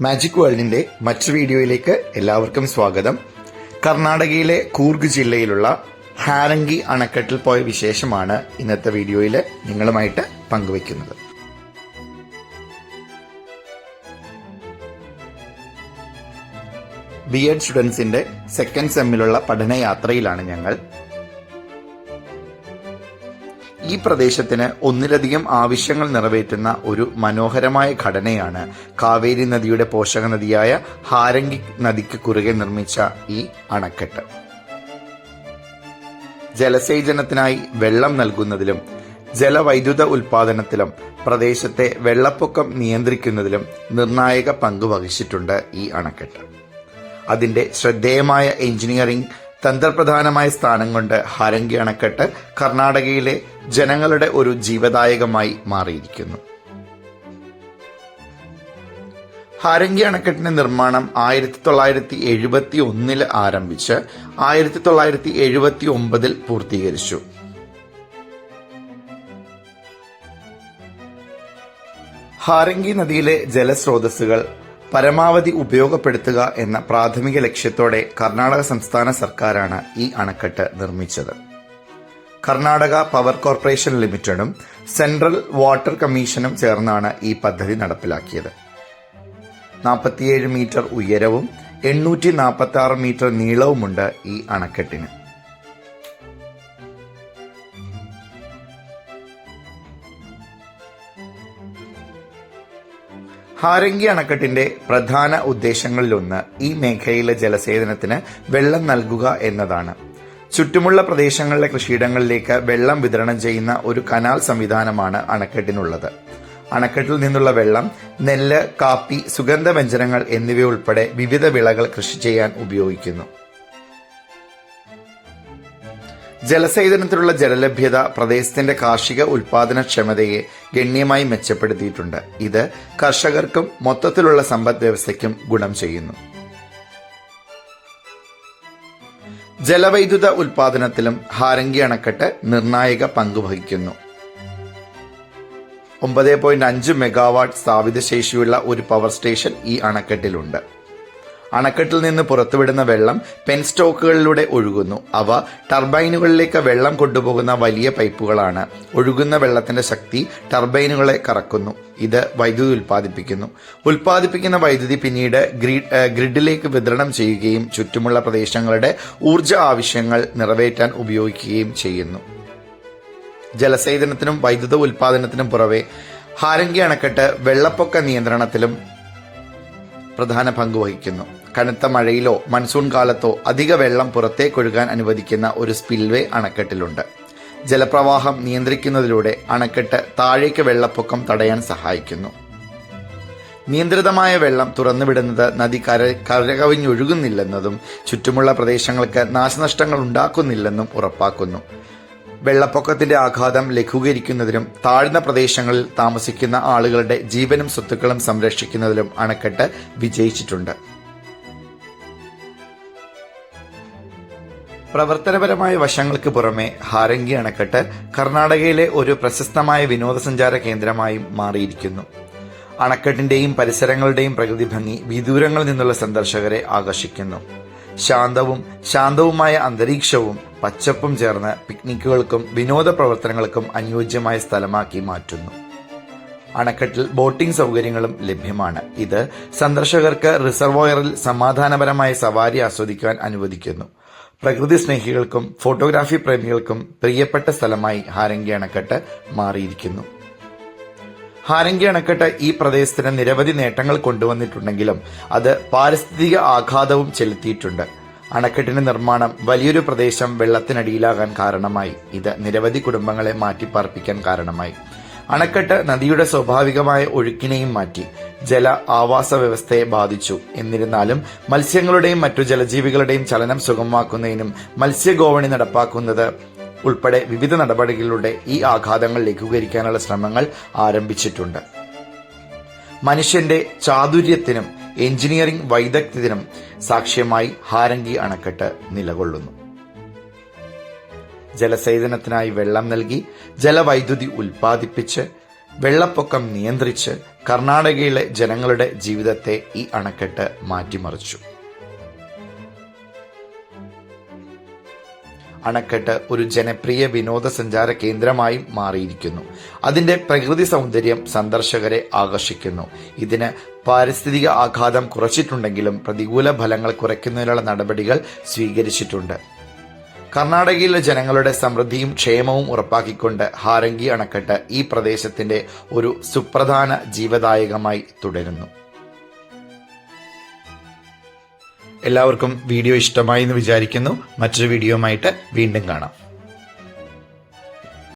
Magic വേൾഡിന്റെ മറ്റൊരു വീഡിയോയിലേക്ക് എല്ലാവർക്കും സ്വാഗതം. കർണാടകയിലെ കൂർഗ് ജില്ലയിലുള്ള ഹാരംഗി അണക്കെട്ടിൽ പോയ വിശേഷമാണ് ഇന്നത്തെ വീഡിയോയിൽ നിങ്ങളുമായിട്ട് പങ്കുവയ്ക്കുന്നത്. ബി എഡ് സ്റ്റുഡൻസിന്റെ സെക്കൻഡ് സെമ്മിലുള്ള പഠനയാത്രയിലാണ് ഞങ്ങൾ. ഈ പ്രദേശത്തിന് ഒന്നിലധികം ആവശ്യങ്ങൾ നിറവേറ്റുന്ന ഒരു മനോഹരമായ ഘടനയാണ് കാവേരി നദിയുടെ പോഷക നദിയായ ഹാരംഗി നദിക്ക് കുറുകെ നിർമ്മിച്ച ഈ അണക്കെട്ട്. ജലസേചനത്തിനായി വെള്ളം നൽകുന്നതിലും ജലവൈദ്യുത ഉൽപാദനത്തിലും പ്രദേശത്തെ വെള്ളപ്പൊക്കം നിയന്ത്രിക്കുന്നതിലും നിർണായക പങ്ക് വഹിച്ചിട്ടുണ്ട് ഈ അണക്കെട്ട്. അതിന്റെ ശ്രദ്ധേയമായ എഞ്ചിനീയറിംഗ് തന്ത്രപ്രധാനമായ സ്ഥാനം കൊണ്ട് ഹാരംഗി അണക്കെട്ട് കർണാടകയിലെ ജനങ്ങളുടെ ഒരു ജീവദായകമായി മാറിയിരിക്കുന്നു. ഹാരംഗി അണക്കെട്ടിന്റെ നിർമ്മാണം ആയിരത്തി തൊള്ളായിരത്തി എഴുപത്തി ഒന്നിൽ ആരംഭിച്ച് ആയിരത്തി തൊള്ളായിരത്തി എഴുപത്തി ഒമ്പതിൽ പൂർത്തീകരിച്ചു. ഹാരംഗി നദിയിലെ ജലസ്രോതസ്സുകൾ പരമാവധി ഉപയോഗപ്പെടുത്തുക എന്ന പ്രാഥമിക ലക്ഷ്യത്തോടെ കർണാടക സംസ്ഥാന സർക്കാരാണ് ഈ അണക്കെട്ട് നിർമ്മിച്ചത്. കർണാടക പവർ കോർപ്പറേഷൻ ലിമിറ്റഡും സെൻട്രൽ വാട്ടർ കമ്മീഷനും ചേർന്നാണ് ഈ പദ്ധതി നടപ്പിലാക്കിയത്. നാൽപ്പത്തിയേഴ് മീറ്റർ ഉയരവും എണ്ണൂറ്റി നാൽപ്പത്തി ആറ് മീറ്റർ നീളവുമുണ്ട് ഈ അണക്കെട്ടിന്. ഹാരംഗി അണക്കെട്ടിന്റെ പ്രധാന ഉദ്ദേശങ്ങളിലൊന്ന് ഈ മേഖലയിലെ ജലസേചനത്തിന് വെള്ളം നൽകുക എന്നതാണ്. ചുറ്റുമുള്ള പ്രദേശങ്ങളിലെ കൃഷിയിടങ്ങളിലേക്ക് വെള്ളം വിതരണം ചെയ്യുന്ന ഒരു കനാൽ സംവിധാനമാണ് അണക്കെട്ടിനുള്ളത്. അണക്കെട്ടിൽ നിന്നുള്ള വെള്ളം നെല്ല് കാപ്പി സുഗന്ധവ്യഞ്ജനങ്ങൾ എന്നിവയുൾപ്പെടെ വിവിധ വിളകൾ കൃഷി ചെയ്യാൻ ഉപയോഗിക്കുന്നു. ജലസേചനത്തിലുള്ള ജലലഭ്യത പ്രദേശത്തിന്റെ കാർഷിക ഉൽപാദനക്ഷമതയെ ഗണ്യമായി മെച്ചപ്പെടുത്തിയിട്ടുണ്ട്. ഇത് കർഷകർക്കും മൊത്തത്തിലുള്ള സമ്പദ് വ്യവസ്ഥയ്ക്കും ഗുണം ചെയ്യുന്നു. ജലവൈദ്യുത ഉൽപാദനത്തിലും ഹാരംഗി അണക്കെട്ട് നിർണായക പങ്ക് വഹിക്കുന്നു. ഒമ്പത് പോയിന്റ് അഞ്ച് മെഗാവാട്ട് സ്ഥാപിത ശേഷിയുള്ള ഒരു പവർ സ്റ്റേഷൻ ഈ അണക്കെട്ടിലുണ്ട്. അണക്കെട്ടിൽ നിന്ന് പുറത്തുവിടുന്ന വെള്ളം പെൻസ്റ്റോക്കുകളിലൂടെ ഒഴുകുന്നു. അവ ടർബൈനുകളിലേക്ക് വെള്ളം കൊണ്ടുപോകുന്ന വലിയ പൈപ്പുകളാണ്. ഒഴുകുന്ന വെള്ളത്തിന്റെ ശക്തി ടർബൈനുകളെ കറക്കുന്നു. ഇത് വൈദ്യുതി ഉൽപ്പാദിപ്പിക്കുന്നു. ഉൽപ്പാദിപ്പിക്കുന്ന വൈദ്യുതി പിന്നീട് ഗ്രിഡിലേക്ക് വിതരണം ചെയ്യുകയും ചുറ്റുമുള്ള പ്രദേശങ്ങളുടെ ഊർജ ആവശ്യങ്ങൾ നിറവേറ്റാൻ ഉപയോഗിക്കുകയും ചെയ്യുന്നു. ജലസേചനത്തിനും വൈദ്യുത ഉൽപാദനത്തിനും പുറമെ ഹാരംഗി അണക്കെട്ട് വെള്ളപ്പൊക്ക നിയന്ത്രണത്തിലും പ്രധാന പങ്ക് വഹിക്കുന്നു. കനത്ത മഴയിലോ മൺസൂൺ കാലത്തോ അധിക വെള്ളം പുറത്തേക്കൊഴുകാൻ അനുവദിക്കുന്ന ഒരു സ്പിൽവേ അണക്കെട്ടിലുണ്ട്. ജലപ്രവാഹം നിയന്ത്രിക്കുന്നതിലൂടെ അണക്കെട്ട് താഴേക്ക് വെള്ളപ്പൊക്കം തടയാൻ സഹായിക്കുന്നു. നിയന്ത്രിതമായ വെള്ളം തുറന്നുവിടുന്നത് നദി കര കരകവിഞ്ഞൊഴുകുന്നില്ലെന്നതും ചുറ്റുമുള്ള പ്രദേശങ്ങൾക്ക് നാശനഷ്ടങ്ങൾ ഉണ്ടാക്കുന്നില്ലെന്നും ഉറപ്പാക്കുന്നു. വെള്ളപ്പൊക്കത്തിന്റെ ആഘാതം ലഘൂകരിക്കുന്നതിനും താഴ്ന്ന പ്രദേശങ്ങളിൽ താമസിക്കുന്ന ആളുകളുടെ ജീവനും സ്വത്തുക്കളും സംരക്ഷിക്കുന്നതിലും അണക്കെട്ട് വിജയിച്ചിട്ടുണ്ട്. പ്രവർത്തനപരമായ വശങ്ങൾക്ക് പുറമെ ഹാരംഗി അണക്കെട്ട് കർണാടകയിലെ ഒരു പ്രശസ്തമായ വിനോദസഞ്ചാര കേന്ദ്രമായും മാറിയിരിക്കുന്നു. അണക്കെട്ടിന്റെയും പരിസരങ്ങളുടെയും പ്രകൃതി ഭംഗി വിദൂരങ്ങളിൽ നിന്നുള്ള സന്ദർശകരെ ആകർഷിക്കുന്നു. ശാന്തവും ശാന്തവുമായ അന്തരീക്ഷവും പച്ചപ്പും ചേർന്ന് പിക്നിക്കുകൾക്കും വിനോദ പ്രവർത്തനങ്ങൾക്കും അനുയോജ്യമായ സ്ഥലമാക്കി മാറ്റുന്നു. അണക്കെട്ടിൽ ബോട്ടിംഗ് സൗകര്യങ്ങളും ലഭ്യമാണ്. ഇത് സന്ദർശകർക്ക് റിസർവോയറിൽ സമാധാനപരമായ സവാരി ആസ്വദിക്കാൻ അനുവദിക്കുന്നു. പ്രകൃതി സ്നേഹികൾക്കും ഫോട്ടോഗ്രാഫി പ്രേമികൾക്കും പ്രിയപ്പെട്ട സ്ഥലമായി ഹാരംഗി അണക്കെട്ട് മാറിയിരിക്കുന്നു. ഹാരംഗി അണക്കെട്ട് ഈ പ്രദേശത്തിന് നിരവധി നേട്ടങ്ങൾ കൊണ്ടുവന്നിട്ടുണ്ടെങ്കിലും അത് പാരിസ്ഥിതിക ആഘാതവും ചെലുത്തിയിട്ടുണ്ട്. അണക്കെട്ടിന്റെ നിർമ്മാണം വലിയൊരു പ്രദേശം വെള്ളത്തിനടിയിലാകാൻ കാരണമായി. ഇത് നിരവധി കുടുംബങ്ങളെ മാറ്റിപ്പാർപ്പിക്കാൻ കാരണമായി. അണക്കെട്ട് നദിയുടെ സ്വാഭാവികമായ ഒഴുക്കിനെയും മാറ്റി ജല ആവാസ വ്യവസ്ഥയെ ബാധിച്ചു. എന്നിരുന്നാലും മത്സ്യങ്ങളുടെയും മറ്റു ജലജീവികളുടെയും ചലനം സുഗമമാക്കുന്നതിനും മത്സ്യഗോവണി നടപ്പാക്കുന്നത് ഉൾപ്പെടെ വിവിധ നടപടികളിലൂടെ ഈ ആഘാതങ്ങൾ ലഘൂകരിക്കാനുള്ള ശ്രമങ്ങൾ ആരംഭിച്ചിട്ടുണ്ട്. മനുഷ്യന്റെ ചാതുര്യത്തിനും എഞ്ചിനീയറിംഗ് വൈദഗ്ധ്യത്തിനും സാക്ഷ്യമായി ഹാരംഗി അണക്കെട്ട് നിലകൊള്ളുന്നു. ജലസേചനത്തിനായി വെള്ളം നൽകി ജലവൈദ്യുതി ഉൽപ്പാദിപ്പിച്ച് വെള്ളപ്പൊക്കം നിയന്ത്രിച്ച് കർണാടകയിലെ ജനങ്ങളുടെ ജീവിതത്തെ ഈ അണക്കെട്ട് മാറ്റിമറിച്ചു. അണക്കെട്ട് ഒരു ജനപ്രിയ വിനോദസഞ്ചാര കേന്ദ്രമായും മാറിയിരിക്കുന്നു. അതിന്റെ പ്രകൃതി സൗന്ദര്യം സന്ദർശകരെ ആകർഷിക്കുന്നു. ഇതിന് പാരിസ്ഥിതിക ആഘാതം കുറച്ചിട്ടുണ്ടെങ്കിലും പ്രതികൂല ഫലങ്ങൾ കുറയ്ക്കുന്നതിനുള്ള നടപടികൾ സ്വീകരിച്ചിട്ടുണ്ട്. കർണാടകയിലെ ജനങ്ങളുടെ സമൃദ്ധിയും ക്ഷേമവും ഉറപ്പാക്കിക്കൊണ്ട് ഹാരംഗി അണക്കെട്ട് ഈ പ്രദേശത്തിന്റെ ഒരു സുപ്രധാന ജീവദായകമായി തുടരുന്നു. എല്ലാവർക്കും വീഡിയോ ഇഷ്ടമായി എന്ന് വിചാരിക്കുന്നു. മറ്റൊരു വീഡിയോയുമായിട്ട് വീണ്ടും കാണാം.